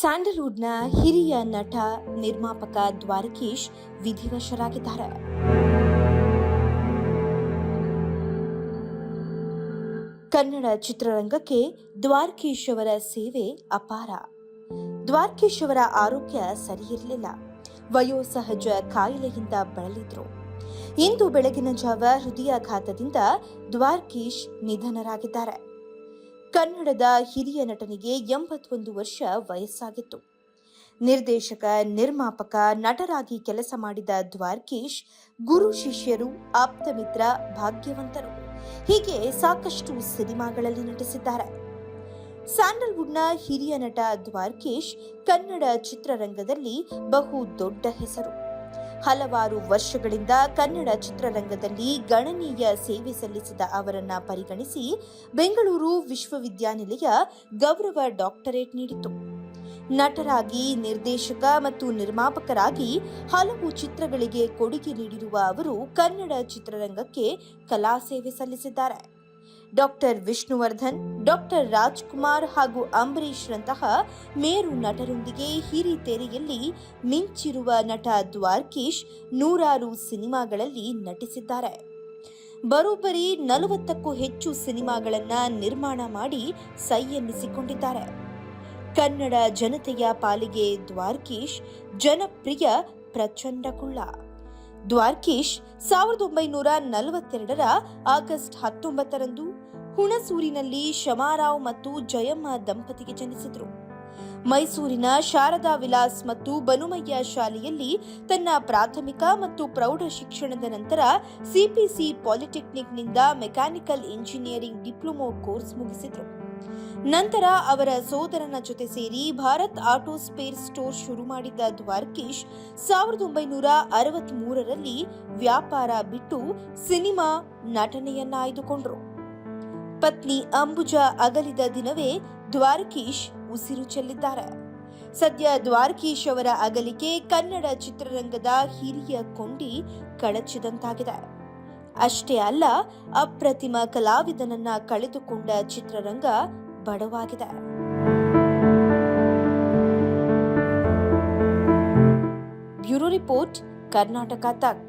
ಸ್ಯಾಂಡಲ್ವುಡ್ನ ಹಿರಿಯ ನಟ, ನಿರ್ಮಾಪಕ ದ್ವಾರಕೀಶ್ ವಿಧಿವಶರಾಗಿದ್ದಾರೆ. ಕನ್ನಡ ಚಿತ್ರರಂಗಕ್ಕೆ ದ್ವಾರಕೀಶ್ ಅವರ ಸೇವೆ ಅಪಾರ. ದ್ವಾರಕೀಶ್ ಅವರ ಆರೋಗ್ಯ ಸರಿಯಿರಲಿಲ್ಲ. ವಯೋಸಹಜ ಕಾಯಿಲೆಯಿಂದ ಬಳಲಿದ್ರು. ಇಂದು ಬೆಳಗಿನ ಜಾವ ಹೃದಯಾಘಾತದಿಂದ ದ್ವಾರಕೀಶ್ ನಿಧನರಾಗಿದ್ದಾರೆ. ಕನ್ನಡದ ಹಿರಿಯ ನಟನಿಗೆ ಎಂಬತ್ತೊಂದು ವರ್ಷ ವಯಸ್ಸಾಗಿತ್ತು. ನಿರ್ದೇಶಕ, ನಿರ್ಮಾಪಕ, ನಟರಾಗಿ ಕೆಲಸ ಮಾಡಿದ ದ್ವಾರ್ಕೇಶ್ ಗುರು ಶಿಷ್ಯರು ಆಪ್ತ ಮಿತ್ರ ಭಾಗ್ಯವಂತರು. ಹೀಗೆ ಸಾಕಷ್ಟು ಸಿನಿಮಾಗಳಲ್ಲಿ ನಟಿಸಿದ್ದಾರೆ. ಸ್ಯಾಂಡಲ್ವುಡ್ನ ಹಿರಿಯ ನಟ ದ್ವಾರ್ಕೇಶ್ ಕನ್ನಡ ಚಿತ್ರರಂಗದಲ್ಲಿ ಬಹು ದೊಡ್ಡ ಹೆಸರು. ಹಲವಾರು ವರ್ಷಗಳಿಂದ ಕನ್ನಡ ಚಿತ್ರರಂಗದಲ್ಲಿ ಗಣನೀಯ ಸೇವೆ ಸಲ್ಲಿಸಿದ ಅವರನ್ನ ಪರಿಗಣಿಸಿ ಬೆಂಗಳೂರು ವಿಶ್ವವಿದ್ಯಾನಿಲಯ ಗೌರವ ಡಾಕ್ಟರೇಟ್ ನೀಡಿತು ನಟರಾಗಿ, ನಿರ್ದೇಶಕ ಮತ್ತು ನಿರ್ಮಾಪಕರಾಗಿ ಹಲವು ಚಿತ್ರಗಳಿಗೆ ಕೊಡುಗೆ ನೀಡಿರುವ ಅವರು ಕನ್ನಡ ಚಿತ್ರರಂಗಕ್ಕೆ ಕಲಾ ಸೇವೆ ಸಲ್ಲಿಸಿದ್ದಾರೆ. ಡಾಕ್ಟರ್ ವಿಷ್ಣುವರ್ಧನ್, ಡಾಕ್ಟರ್ ರಾಜ್ಕುಮಾರ್ ಹಾಗೂ ಅಂಬರೀಶ್ರಂತಹ ಮೇರು ನಟರೊಂದಿಗೆ ಹಿರಿತೆರೆಯಲ್ಲಿ ಮಿಂಚಿರುವ ನಟ ದ್ವಾರ್ಕೀಶ್ ನೂರಾರು ಸಿನಿಮಾಗಳಲ್ಲಿ ನಟಿಸಿದ್ದಾರೆ. ಬರೋಬ್ಬರಿ ನಲವತ್ತಕ್ಕೂ ಹೆಚ್ಚು ಸಿನಿಮಾಗಳನ್ನ ನಿರ್ಮಾಣ ಮಾಡಿ ಸೈ ಎನ್ನಿಸಿಕೊಂಡಿದ್ದಾರೆ ಕನ್ನಡ ಜನತೆಯ ಪಾಲಿಗೆ ದ್ವಾರ್ಕೀಶ್ ಜನಪ್ರಿಯ ಪ್ರಚಂಡ ಕುಳ್ಳ ದ್ವಾರಕೀಶ್ ಸಾವಿರದ ಒಂಬೈನೂರ ನಲವತ್ತೆರಡರ ಆಗಸ್ಟ್ ಹತ್ತೊಂಬತ್ತರಂದು ಹುಣಸೂರಿನಲ್ಲಿ ಶಮಾರಾವ್ ಮತ್ತು ಜಯಮ್ಮ ದಂಪತಿಗೆ ಜನಿಸಿದರು. ಮೈಸೂರಿನ ಶಾರದಾ ವಿಲಾಸ್ ಮತ್ತು ಬನುಮಯ್ಯ ಶಾಲೆಯಲ್ಲಿ ತನ್ನ ಪ್ರಾಥಮಿಕ ಮತ್ತು ಪ್ರೌಢ ಶಿಕ್ಷಣದ ನಂತರ ಸಿಪಿಸಿ ಪಾಲಿಟೆಕ್ನಿಕ್ನಿಂದ ಮೆಕ್ಯಾನಿಕಲ್ ಇಂಜಿನಿಯರಿಂಗ್ ಡಿಪ್ಲೊಮೊ ಕೋರ್ಸ್ ಮುಗಿಸಿದರು. ನಂತರ ಅವರ ಸೋದರನ ಜೊತೆ ಸೇರಿ ಭಾರತ್ ಆಟೋ ಸ್ಪೇರ್ ಸ್ಟೋರ್ ಶುರು ಮಾಡಿದ್ದ ದ್ವಾರಕೀಶ್ ಸಾವಿರದ ಒಂಬೈನೂರ ಅರವತ್ತ್ ಮೂರರಲ್ಲಿ ವ್ಯಾಪಾರ ಬಿಟ್ಟು ಸಿನಿಮಾ ನಟನೆಯನ್ನ ಆಯ್ದುಕೊಂಡ್ರು ಪತ್ನಿ ಅಂಬುಜ ಅಗಲಿದ ದಿನವೇ ದ್ವಾರಕೀಶ್ ಉಸಿರು ಚೆಲ್ಲಿದ್ದಾರೆ. ಸದ್ಯ ದ್ವಾರಕೀಶ್ ಅವರ ಅಗಲಿಕೆ ಕನ್ನಡ ಚಿತ್ರರಂಗದ ಹಿರಿಯ ಕೊಂಡಿ ಕಳಚಿದಂತಾಗಿದೆ. ಅಷ್ಟೇ ಅಲ್ಲ, ಅಪ್ರತಿಮ ಕಲಾವಿದನನ್ನ ಕಳೆದುಕೊಂಡ ಚಿತ್ರರಂಗ ಬಡವಾಗಿದೆ. ಬ್ಯೂರೋ ರಿಪೋರ್ಟ್ ಕರ್ನಾಟಕ ತಕ್.